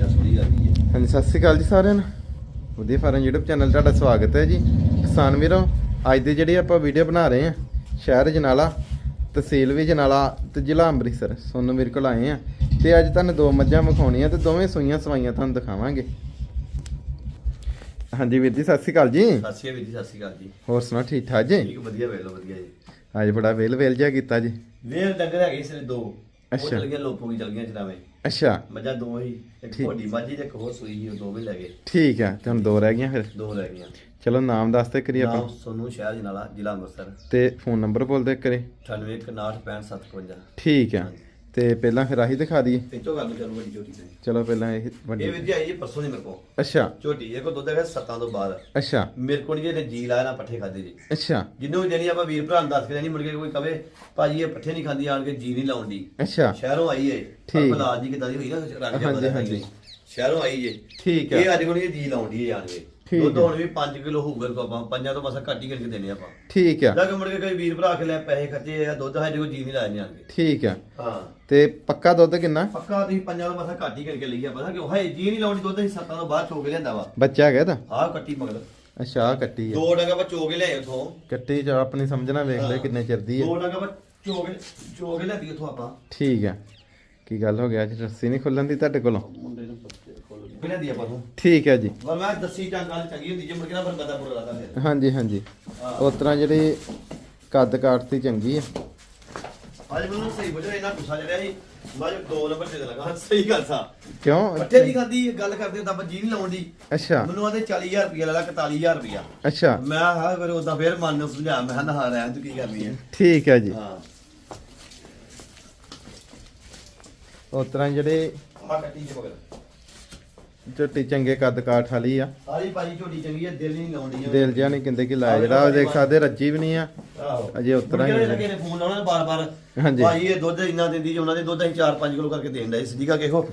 ਹੈ ਹਾਂਜੀ ਸਤਿ ਸ਼੍ਰੀ ਅਕਾਲ ਜੀ ਸਾਰਿਆਂ ਨੂੰ। ਵਧੀਆ ਫਾਰਮ YouTube ਚੈਨਲ ਤੁਹਾਡਾ ਸਵਾਗਤ ਹੈ ਜੀ। ਕਿਸਾਨ ਵੀਰੋ ਅੱਜ ਦੀ ਜਿਹੜੀ ਆਪਾਂ ਵੀਡੀਓ ਬਣਾ ਰਹੇ ਹਾਂ ਸ਼ਹਿਰ ਜਨਾਲਾ ਤਹਿਸੀਲ ਵੀ ਜਨਾਲਾ ਤੇ ਜ਼ਿਲ੍ਹਾ ਅੰਮ੍ਰਿਤਸਰ ਸੋਨੂੰ ਮੇਰੇ ਕੋਲ ਆਏ ਆ ਤੇ ਅੱਜ ਤੁਹਾਨੂੰ ਦੋ ਮੱਝਾਂ ਵਿਖਾਉਣੀਆਂ ਤੇ ਦੋਵੇਂ ਸੂਈਆਂ ਸਵਾਈਆਂ ਤੁਹਾਨੂੰ ਦਿਖਾਵਾਂਗੇ। ਹਾਂਜੀ ਵੀਰ ਜੀ ਸਤਿ ਸ਼੍ਰੀ ਅਕਾਲ ਜੀ। ਸਤਿ ਸ਼੍ਰੀ ਅਕਾਲ ਜੀ ਸਤਿ ਸ਼੍ਰੀ ਅਕਾਲ ਜੀ। ਹੋਰ ਸੁਣਾ ਠੀਕ ਠਾਕ ਜੀ? ਠੀਕ ਵਧੀਆ ਵੇਲੋ ਵਧੀਆ ਜੀ। ਅੱਜ ਬੜਾ ਵੇਲ ਵੇਲ ਜਿਹਾ ਕੀਤਾ ਜੀ। ਵੇਲ ਡੰਗਰ ਹੈਗੇ ਸਿਰੇ ਦੋ। ਉਹ ਅੱਛਾ। ਚਲ ਗਈਆਂ ਲੋਪੋ ਵੀ ਚਲ ਗਈਆਂ ਚਰਾਵੇਂ ਅੱਛਾ। ਮੱਝਾਂ ਦੋ ਹੀ ਇੱਕ। ਵੱਡੀ ਮੱਝ ਤੇ ਇੱਕ ਹੋਰ ਸੂਈ ਸੀ ਉਹ ਦੋ ਵੀ ਲੈ ਗਏ। ਠੀਕ ਆ ਤੇ ਹੁਣ ਦੋ ਰਹਿ ਗਈਆਂ ਫਿਰ? ਦੋ ਰਹਿ ਗਈਆਂ। ਚਲੋ ਨਾਮ ਦੱਸ ਤੇ ਨਾਮ ਆਪਾਂ ਸੋਨੂੰ ਸ਼ਹਿਰ ਜਨਾਲਾ ਜ਼ਿਲ੍ਹਾ ਅੰਮ੍ਰਿਤਸਰ। ਤੇ ਫੋਨ ਨੰਬਰ ਬੋਲ ਦੇ ਕਰੇ 9819655755 ਠੀਕ ਆ। ਤੇ ਪਹਿਲਾਂ ਫਿਰ ਆਹੀ ਦਿਖਾ ਦਈਏ। ਤੇ ਚੋ ਗੱਲ ਚੱਲੂ ਵੱਡੀ ਝੋਟੀ ਤੇ। ਚਲੋ ਪਹਿਲਾਂ ਇਹ ਇਹ ਵੱਡੀ ਵਿਦਿਆ ਆਈ ਜੀ ਪਰਸੋਂ ਦੀ ਮੇਰੇ ਕੋਲ। ਅੱਛਾ। ਝੋਟੀ ਇਹ ਕੋ ਦੁੱਧ ਹੈਗਾ ਸੱਤਾਂ ਤੋਂ ਬਾਅਦ। ਅੱਛਾ। ਮੇਰੇ ਕੋਲ ਜੇ ਜੀ ਲਾਇਆ ਨਾ ਪੱਠੇ ਖਾਦੇ ਜੀ। ਅੱਛਾ। ਜਿੰਨੂੰ ਦੇਣੀ ਆਪਾਂ ਵੀਰ ਭਰਾ ਨੂੰ ਦੱਸ ਕੇ ਦੇਣੀ ਮੁੜ ਕੇ ਕੋਈ ਕਵੇ ਭਾਜੀ ਇਹ ਪੱਠੇ ਨਹੀਂ ਖਾਂਦੀ ਆਣ ਕੇ ਜੀ ਨਹੀਂ ਲਾਉਂਦੀ। ਅੱਛਾ। ਸ਼ਹਿਰੋਂ ਆਈ ਏ। ਠੀਕ। ਬਲਾਜ ਜੀ ਕਿਦਾਂ ਦੀ ਹੋਈ ਨਾ ਰੰਗ ਹਾਂਜੀ, ਹਾਂਜੀ। ਸ਼ਹਿਰੋਂ ਆਈ ਏ। ਠੀਕ ਇਹ ਆ ਅੱਜ ਕੋਲ ਇਹ ਜੀ ਲਾਉਂਦੀ ਏ ਜਾਣ ਕੇ। ਠੀਕ ਦੁੱਧ। ਹੁਣ ਵੀ 5 ਕਿਲੋ ਹੋਊਗਾ ਕੋ ਆਪਾਂ ਪੰਜਾਂ ਤੋਂ ਬਸ ਘੱਟ ਹੀ ਕਰਕੇ ਦੇਣੇ ਆਪਾਂ। ਠੀਕ ਆ ਜਾ ਕੇ ਮੁੜ ਕੇ ਕੋਈ ਵੀਰ ਭਰਾ ਕੇ ਲੈ ਪੈਸੇ ਖਰਚੇ ਆ ਦੁੱਧ ਸਾਡੇ ਕੋਲ ਜੀ ਨਹੀਂ ਲਾਇਆ ਠੀਕ ਆ ਹਾਂ। ਤੇ ਪੱਕਾ ਦੁੱਧ ਕਿੰਨਾ? ਪੱਕਾ ਤੁਸੀਂ ਪੰਜਾਂ ਤੋਂ ਬਸ ਘੱਟ ਹੀ ਕਰਕੇ ਲਈ ਆ ਪਤਾ ਕਿਉਂ? ਹੈ ਜੀ ਨਹੀਂ ਲਾਉਣੀ ਦੁੱਧ ਅਸੀਂ ਸੱਤਾਂ ਤੋਂ ਬਾਅਦ ਚੋ ਕੇ ਲਿਆਂਦਾ ਵਾ। ਬੱਚਾ ਹੈਗਾ ਤਾਂ ਆਹ ਕੱਟੀ ਮਗਰ। ਅੱਛਾ ਆਹ ਕੱਟੀ ਆ ਦੋ ਡੰਗਾ ਆਪਾਂ ਚੋ ਕੇ ਲਿਆਏ ਉਥੋਂ। ਕੱਟੀ ਚ ਆਪਣੀ ਸਮਝਣਾ ਵੇਖ ਲੈ ਕਿੰਨੇ ਚਿਰ ਦੀ ਦੋ ਡੰਗਾ ਆਪਾਂ ਚੋ ਕੇ ਚੋ ਕੇ ਲਿਆਦੀ ਉਥੋਂ ਆਪਾਂ। ਠੀਕ ਆ ਕੀ ਗੱਲ ਹੋ ਗਿਆ? ਅੱਜ ਰੱਸੀ ਨਹੀਂ ਖੁੱਲਣ ਦੀ ਤੁਹਾਡੇ ਕੋਲ? ਬਿਨਾਂ ਦੀ ਆਪਾਂ ਨੂੰ ਠੀਕ ਹੈ ਜੀ। ਪਰ ਮੈਂ ਦੱਸੀ ਜਾਂ ਗੱਲ ਚੰਗੀ ਹੁੰਦੀ ਜੇ ਮੁੜ ਕੇ ਨਾ ਫਿਰ ਬੰਦਾ ਬੁਰਾ ਲੱਗਦਾ ਫਿਰ। ਹਾਂਜੀ ਹਾਂਜੀ। ਉਸ ਤਰ੍ਹਾਂ ਜਿਹੜੀ ਕੱਦ ਕਾਟਤੀ ਚੰਗੀ ਆ। ਅੱਜ ਮੈਨੂੰ ਸਹੀ ਬੁਝਿਆ ਇਹਨਾਂ ਗੁੱਸਾ ਚੜਿਆ ਸੀ। ਮੈਂ ਦੋ ਨੰਬਰ ਦੇ ਲਗਾ। ਸਹੀ ਗੱਲ ਸਾ। ਕਿਉਂ? ਪੱਠੇ ਖਾਂਦੀ ਗੱਲ ਕਰਦੇ ਤਾਂ ਆਪਾਂ ਜੀ ਨਹੀਂ ਲਾਉਂਦੀ ਅੱਛਾ। ਮੈਨੂੰ ਆਦੇ 40000 ਰੁਪਏ ਲੈ ਲਾ 41000 ਰੁਪਿਆ ਅੱਛਾ। ਮੈਂ ਹਾਂ ਫਿਰ ਉਦਾਂ ਫਿਰ ਮਨ ਨੂੰ ਸਮਝਾ ਮੈਂ ਨਾ ਹਾਂ ਰਹਿਣ ਤੂੰ ਕੀ ਕਰਨੀ ਹੈ ਠੀਕ ਹੈ ਜੀ। ਹਾਂ। ਉਸ ਤਰ੍ਹਾਂ ਜਿਹੜੇ ਆ ਕੱਟੀ ਜੇ ਮਗਰ ਝੋਟੀ ਚੰਗੇ ਕੱਦ ਕਾਠ ਵਾਲੀ ਆ। ਸਾਰੀ ਪਾਜੀ ਝੋਟੀ ਚੰਗੀ ਹੈ ਦਿਲ ਨਹੀਂ ਲਾਉਂਦੀ ਦਿਲ ਜਿਹਾ ਨਹੀਂ ਕਹਿੰਦੇ ਕਿ ਲਾਇਆ ਜਿਹੜਾ ਉਹ ਦੇਖ ਸਕਦੇ ਰੱਜੀ ਵੀ ਨਹੀਂ ਆ। ਆਹੋ। ਅਜੇ ਉਤਰਾ ਹੀ। ਲੱਗੇ ਨੇ ਫੋਨ ਲਾਉਣਾ ਬਾਰ ਬਾਰ ਹਾਂਜੀ। ਭਾਈ ਇਹ ਦੁੱਧ ਇੰਨਾ ਦਿੰਦੀ ਜੀ ਉਹਨਾਂ ਦੇ ਦੁੱਧ ਅਸੀਂ 4-5 ਕਿਲੋ ਕਰਕੇ ਦੇਣ ਦਾ ਸਿੱਧੀ ਕਾ ਕਿਹੋ?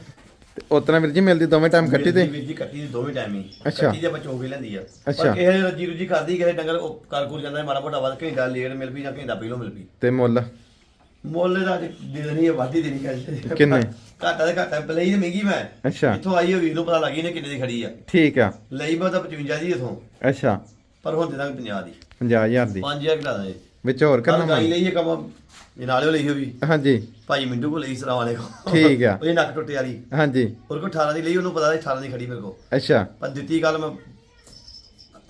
ਤੇ ਵੀਰ ਜੀ ਮਿਲਦੀ ਦੋਵੇਂ ਟਾਈਮ ਕੱਟੀ ਤੇ? ਵੀਰ ਜੀ ਕੱਟੀ ਦੇ ਦੋਵੇਂ ਟਾਈਮ ਹੀ। ਅੱਛਾ। ਕੱਟੀ ਦੇ ਬੱਚੋ ਕੇ ਲੈਂਦੀ ਆ। ਅੱਛਾ। ਪਰ ਕਿਸੇ ਰੱਜੀ ਰੁਜੀ ਕਰਦੀ ਕਿਸੇ ਡੰਗਰ ਉਹ ਕਰ ਕੁਰ ਜਾਂਦਾ ਮਾੜਾ ਮੋਟਾ ਵੱਧ ਘੰਟਾ ਲੇਟ ਮਿਲ ਪਈ ਜਾਂ ਘੰਟਾ ਪਹਿਲੋਂ ਮਿਲ ਪਈ। ਤੇ ਮੁੱਲ? ਮੁੱਲ ਦਾ ਦੇ ਦੇਣੀ ਹੈ ਵਾਧੀ ਦੇਣੀ ਕਹਿੰਦੇ ਕਿੰਨੇ? ਘਾਟਾ ਦੇ ਘਾਟਾ ਲਈ ਤੇ ਮਹਿੰਗੀ ਮੈਂ। ਅੱਛਾ। ਇੱਥੋਂ ਆਈ ਹੈ ਵੀਰ ਨੂੰ ਪਤਾ ਲੱਗੀ ਨੇ ਕਿੰਨੇ ਦੀ ਖੜੀ ਆ। ਠੀਕ ਆ। ਲਈ ਮੈਂ ਤਾਂ 55 ਦੀ ਇਥੋਂ। ਅੱਛਾ। ਪਰ ਹੁਣ ਦੇ ਦਾਂਗੇ 50 ਦੀ। 50000 ਦੀ। 5000 ਘਟਾ ਦਾਂਗੇ ਵਿੱਚ ਹੋਰ ਕਰਨਾ ਗਾਈ ਲਈ ਇਹ ਕੰਮ ਇਹ ਨਾਲੇ ਲਈ ਹੋਈ। ਹਾਂਜੀ। ਭਾਈ ਮਿੰਟੂ ਕੋ ਲਈ ਸਰਾਂ ਵਾਲੇ ਕੋ ਠੀਕ ਆ। ਉਹ ਨੱਕ ਟੁੱਟੇ ਵਾਲੀ। ਹਾਂਜੀ। ਹੋਰ ਕੋ 18 ਦੀ ਲਈ ਉਹਨੂੰ ਪਤਾ ਸੀ 18 ਦੀ ਖੜੀ ਮੇਰੇ ਕੋ ਅੱਛਾ। ਪਰ ਦਿੱਤੀ ਗੱਲ ਮੈਂ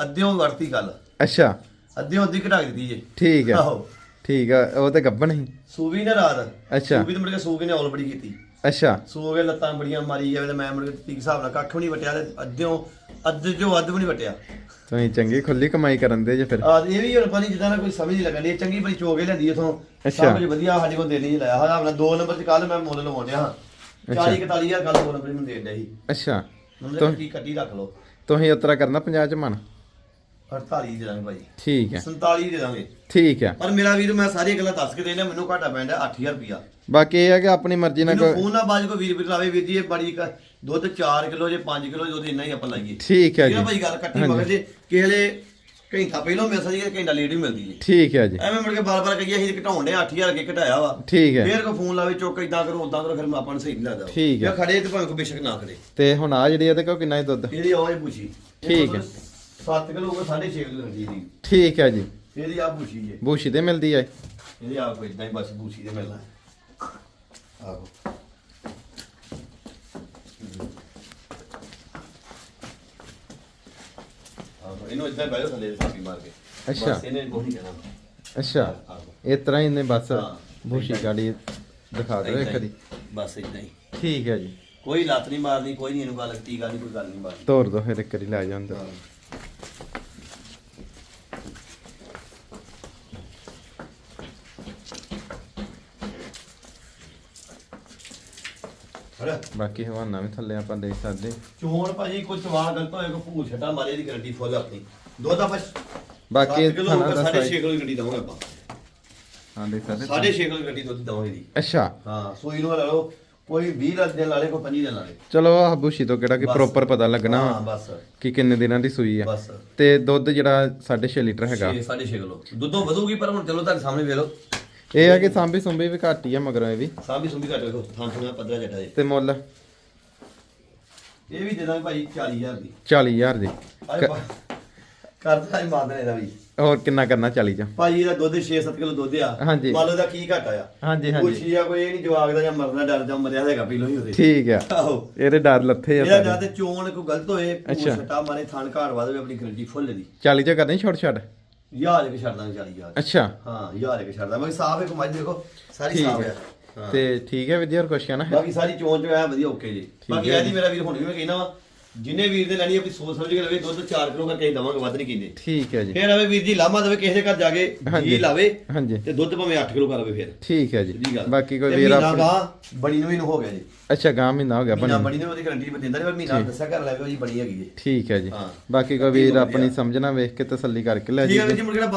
ਅੱਧਿਓਂ ਵਰਤੀ ਗੱਲ। ਅੱਛਾ। ਅੱਧਿਓਂ ਅੱਧੀ ਘਟਾ ਦਿੱਤੀ ਜੇ। ਠੀਕ ਆ। ਆਹੋ। ਠੀਕ ਆ ਉਹ ਤੇ ਗੱਬਣ ਸੀ। ਸੂਵੀ ਨੇ ਰਾਤ। ਅੱਛਾ। ਸੂਵੀ ਤੇ ਮੁੜ ਕੇ ਸੂ ਕੇ ਨੇ ਔਲ ਬੜੀ ਕੀਤੀ। ਅੱਛਾ। ਸੂ ਕੇ ਲੱਤਾਂ ਬੜੀਆਂ ਮਾਰੀ ਜਾਵੇ ਤੇ ਮੈਂ ਮੁੜ ਕੇ ਤੀ ਹਿਸਾਬ ਨਾਲ ਕੱਖ ਵੀ ਨਹੀਂ ਵਟਿਆ ਤੇ ਅੱਧਿਓਂ ਅੱਧ ਜੋ ਅੱਧ ਵੀ ਨਹੀਂ ਵਟਿਆ। ਤੁਸੀਂ ਚੰਗੀ ਖੁੱਲੀ ਕਮਾਈ ਕਰਨ ਦੇ ਜੇ ਫਿਰ। ਆ ਇਹ ਵੀ ਹੁਣ ਪਾਣੀ ਜਿੱਦਾਂ ਨਾ ਕੋਈ ਸਮਝ ਨਹੀਂ ਲੱਗਣੀ ਇਹ ਚੰਗੀ ਬੜੀ ਚੋਕੇ ਲੈਂਦੀ ਇਥੋਂ ਅੱਛਾ। ਕੁਝ ਵਧੀਆ ਸਾਡੇ ਕੋਲ ਦੇਣੀ ਲਾਇਆ। ਹਾਂ ਆਪਣਾ ਦੋ ਨੰਬਰ ਚ ਕੱਲ ਮੈਂ ਮੁੱਲ ਲਵਾਉਣਿਆ ਹਾਂ 40 41000 ਕੱਲ ਦੋ ਨੰਬਰ ਮੈਨੂੰ ਡਿਆ ਸੀ। ਅੱਛਾ। ਤੁਮ- ਕੱਟੀ ਕੱਟੀ ਰੱਖ ਲਓ। ਤੁਸੀਂ ਉਤਰਾ ਕਰਨਾ 50 ਚ ਮਨ। 48 ਦੇ ਦਾਂਗੇ ਭਾਈ। ਠੀਕ ਆ 47 ਦੇ ਦਾਂਗੇ। ਠੀਕ ਆ ਪਰ ਮੇਰਾ ਵੀਰ ਮੈਂ ਸਾਰੀਆਂ ਗੱਲਾਂ ਦੱਸ ਕੇ ਦੇਣਾ ਮੈਨੂੰ ਘਾਟਾ ਪੈਂਦਾ 8000 ਰੁਪਿਆ ਬਾਕੀ ਇਹ ਆ ਕਿ ਆਪਣੀ ਮਰਜ਼ੀ ਨਾਲ ਮੈਨੂੰ ਕੋਈ ਫੋਨ ਨਾ ਬਾਜ ਕੋ ਵੀਰ ਵੀਰ ਲਾਵੇ ਵੀਰ ਜੀ ਇਹ ਬੜੀ ਕ- ਦੁੱਧ 4 ਕਿਲੋ ਜੇ 5 ਕਿਲੋ ਦੁੱਧ ਇੰਨਾ ਹੀ ਆਪਾਂ ਲਾਈਏ। ਠੀਕ ਹੈ ਇਹ ਜੀ। ਭਾਈ ਗੱਲ ਕੱਟੀ। ਮਗਰ ਜੇ ਕਿਹਲੇ ਘੰਟਾ ਪਹਿਲਾਂ ਸਕਦੀ ਹੈ ਘੰਟਾ ਲੇਟ ਵੀ ਮਿਲਦੀ ਜੀ। ਠੀਕ ਹੈ ਜੀ। ਐਵੇਂ ਮੁੜ ਕੇ ਬਾਰ ਬਾਰ ਕਹੀਏ ਅਸੀਂ ਘਟਾਉਣ ਦੇ 8000 ਅੱਗੇ ਘਟਾਇਆ ਵਾ। ਠੀਕ ਹੈ। ਫੇਰ ਕੋ ਫੋਨ ਲਾਵੇ ਚੁੱਕ ਇਦਾਂ ਕਰੋ ਉਦਾਂ ਕਰੋ ਫਿਰ ਮੈਂ ਆਪਾਂ ਨੂੰ ਸਹੀ ਨਹੀਂ ਲੱਗਦਾ। ਠੀਕ ਹੈ। ਜੇ ਖੜੇ ਤੇ ਭਾਵੇਂ ਕੋ ਬੇਸ਼ੱਕ ਨਾ ਖੜੇ। ਤੇ ਹੁਣ ਆ ਜਿਹੜੀ ਇਹਦੇ ਕੋਲ ਕਿੰਨਾ ਹੀ ਦੁੱਧ। ਇਹਦੀ ਆਵਾਜ਼ ਪੁੱਛੀ। ਠੀਕ ਹੈ। 7 ਕਿਲੋ ਉਹ 6.5 ਕਿਲੋ ਹੁੰਦੀ ਇਹਦੀ ਠੀਕ ਹੈ ਜੀ। ਇਹਦੀ ਆ ਪੁੱਛੀ ਜੇ। ਬੂਸ਼ੀ ਤੇ ਮਿਲਦੀ ਹੈ। ਇਹਦੀ ਆ ਕੋਈ ਇਦਾਂ ਹੀ ਬਸ ਪੁੱਛੀ ਦੇ ਮਿਲਣਾ ਆਹੋ। ਇਹਨੂੰ ਇਦਾਂ ਬੈਠੋ ਥੱਲੇ ਸਾਪੀ ਮਾਰ ਕੇ। ਅੱਛਾ। ਬਸ ਇਹਨੇ ਕੋਈ ਕਹਿਣਾ। ਅੱਛਾ। ਇਸ ਤਰ੍ਹਾਂ ਹੀ ਨੇ ਬਸ। ਬੂਸ਼ੀ ਗਾੜੀ ਦਿਖਾ ਦਿਓ ਇੱਕ ਹੀ। ਬਸ ਇਦਾਂ ਹੀ। ਠੀਕ ਹੈ ਜੀ। ਕੋਈ ਲੱਤ ਨਹੀਂ ਮਾਰਨੀ ਕੋਈ ਨਹੀਂ ਇਹਨੂੰ ਗੱਲ ਟੀਕਾ ਨਹੀਂ ਕੋਈ ਗੱਲ ਨਹੀਂ ਮਾਰਨੀ। ਤੋਰ ਦੋ ਫਿਰ ਇੱਕ ਵਾਰੀ ਲੈ ਜਾਂਦਾ ਹੜਾ ਬਾਕੀ ਹਵਾਨਾ ਵੀ ਥੱਲੇ ਆਪਾਂ ਦੇਖ ਸਕਦੇ। ਚੋਣ ਭਾਜੀ ਕੋਈ ਸਵਾਲ ਗਲਤ ਹੋਏ ਕੋ ਭੂਲ ਛੱਟਾ ਮਾਰੇ ਦੀ ਗਰੰਟੀ ਫੁੱਲ ਆਪਣੀ। ਦੁੱਧ ਆਪਾਂ ਬਾਕੀ ਥਾਣਾ ਦਾ size- 6 ਕਿਲੋ ਦੀ ਗੱਡੀ ਦਵਾਂਗੇ ਆਪਾਂ। ਹਾਂ ਦੇਖ ਸਕਦੇ ਸਾਢੇ 6 ਕਿਲੋ ਦੀ ਗੱਡੀ ਦੁੱਧ ਦਵਾਂਗੇ ਦੀ ਅੱਛਾ। ਹਾਂ ਸੂਈ ਨੂੰ ਲਾ ਲਓ ਕੋਈ 20 ਲੱਖ ਦੇ ਲਾ ਲੇ ਕੋਈ 25 ਦੇ ਲਾ ਲੇ ਚਲੋ ਆਹ ਬੂਸ਼ੀ ਤੋਂ ਕਿਹੜਾ ਕਿ। ਪ੍ਰੋਪਰ ਪਤਾ ਲੱਗਣਾ। ਹਾਂ ਬਸ। ਕਿ ਕਿੰਨੇ ਦਿਨਾਂ ਦੀ ਸੂਈ ਆ। ਬਸ। ਤੇ ਦੁੱਧ ਜਿਹੜਾ 6.5 ਲੀਟਰ ਹੈਗਾ। 6 ਸਾਢੇ 6 ਕਿਲੋ। ਦੁੱਧੋਂ ਵਧੂਗੀ ਪਰ ਹੁਣ ਚਲੋ ਤੁਹਾਡੇ ਸਾਹਮਣੇ ਵੇਖ ਲਓ। ਇਹ ਆ ਕਿ ਸਾਂਭੀ ਸੁੰਭੀ ਵੀ ਘੱਟ ਹੀ ਆ ਮਗਰੋਂ ਇਹ ਵੀ। ਸਾਂਭੀ ਸੁੰਭੀ ਘੱਟ ਵੇਖੋ ਥਾਂ ਥਾਂ ਪੱਧਰਾ ਜੱਟਾ ਜੀ ਤੇ ਮੁੱਲ? ਇਹ ਵੀ ਦੇ ਦਾਂਗੇ ਭਾਈ 40000 ਦੀ। 40000 ਦੀ। ਕਰਦਾ ਹੀ ਮਾਨ ਇਹਦਾ ਵੀ। ਹੋਰ ਕਿੰਨਾ ਕਰਨਾ 40 ਚ? ਭਾਜੀ ਇਹਦਾ ਦੁੱਧ 6-7 ਕਿਲੋ ਦੁੱਧ ਆ। ਹਾਂਜੀ। ਮੰਨ ਲਓ ਇਹਦਾ ਕੀ ਘਾਟਾ ਆ। ਹਾਂਜੀ ਹਾਂਜੀ। ਪੁੱਛੀ ਆ ਕੋਈ ਇਹ ਨਹੀਂ ਜਵਾਗ ਦਾ ਜਾਂ ਮਰਨਾ ਡਰ ਜਾਂ ਮਰਿਆ ਹੈਗਾ ਪਹਿਲੋਂ ਹੀ ਉਹਦੇ ਠੀਕ ਆ। ਆਹੋ। ਇਹਦੇ ਡਰ ਲੱਥੇ ਆ ਇਹਦਾ। ਜਾਂ ਤੇ ਚੋਣ ਕੋਈ ਗਲਤ ਹੋਏ ਅੱਛਾ। ਛਟਾ ਮਾਰੇ ਥਣ ਘਾੜ ਵਾਦੇ ਆਪਣੀ ਗਰੰਟੀ ਫੁੱਲ ਦੀ। 40 ਚ ਕਰਨੀ ਛੋਟ ਛੱਡ ਯਾਰ ਇੱਕ ਛੱਡ ਦਾਂਗੇ 40000 ਅੱਛਾ। ਹਾਂ ਯਾਰ ਇੱਕ ਛੱਡ ਦਾਂਗੇ। ਬਾਕੀ ਸਾਫ਼ ਇੱਕ ਮੱਝ ਦੇਖੋ ਸਾਰੀ ਸਾਫ਼ ਹੈ। ਆ ਤੇ ਠੀਕ ਹੈ ਵਿਦਿਆ ਹੋਰ ਕੁਛ ਕਹਿਣਾ ਹੈ? ਬਾਕੀ ਸਾਰੀ ਚੋਣ ਚ ਐ ਵਧੀਆ ਓਕੇ ਜੀ। ਬਾਕੀ ਇਹਦੀ ਮੇਰਾ ਵੀਰ ਹੁਣ ਵੀ ਮੈਂ ਕਹਿਣਾ ਵਾ ਜਿੰਨੇ ਵੀਰ ਦੇ ਲੈਣੀ ਆਪਣੀ ਸੋਚ ਸਮਝ ਕੇ ਲਵੇ ਦੁੱਧ 4 ਕਿਲੋ ਕਰਕੇ ਦਵਾਂਗੇ ਵੱਧ ਨਹੀਂ ਕਹਿੰਦੇ ਠੀਕ ਹੈ ਜੀ। ਫੇਰ ਆਵੇ ਵੀਰ ਜੀ ਲਾਮਾ ਦੇਵੇ ਕਿਸੇ ਦੇ ਘਰ ਜਾ ਕੇ। ਜੀ ਲਾਵੇ ਹਾਂਜੀ। ਤੇ ਦੁੱਧ ਭਾਵੇਂ 8 ਕਿਲੋ ਕਰਾਵੇ ਫੇਰ। ਠੀਕ ਹੈ ਜੀ। ਬਾਕੀ ਕੋਈ ਵੀਰ ਗਾਂ ਬੜੀ ਨੂੰ ਹੋ ਗਿਆ ਜੀ। ਅੱਛਾ ਗਾਂ ਮਹੀਨਾ ਹੋ ਗਿਆ ਬਣੀ ਬੜੀ ਨੂੰ ਉਹਦੀ ਗਰੰਟੀ ਮੈਂ ਦਿੰਦਾ ਨਹੀਂ ਪਰ ਮਹੀਨਾ ਦੱਸਿਆ ਘਰ ਲੈ ਵੀ ਉਹ ਜੀ ਬੜੀ ਹੈਗੀ ਜੀ ਠੀਕ ਹੈ ਜੀ। ਬਾਕੀ ਕੋਈ ਵੀਰ। ਆਪਣੀ ਸਮਝਣਾ ਵੇਖ ਕੇ ਤਸੱਲੀ ਕਰਕੇ ਲੈ ਜੀ ਜੀ ਨਾ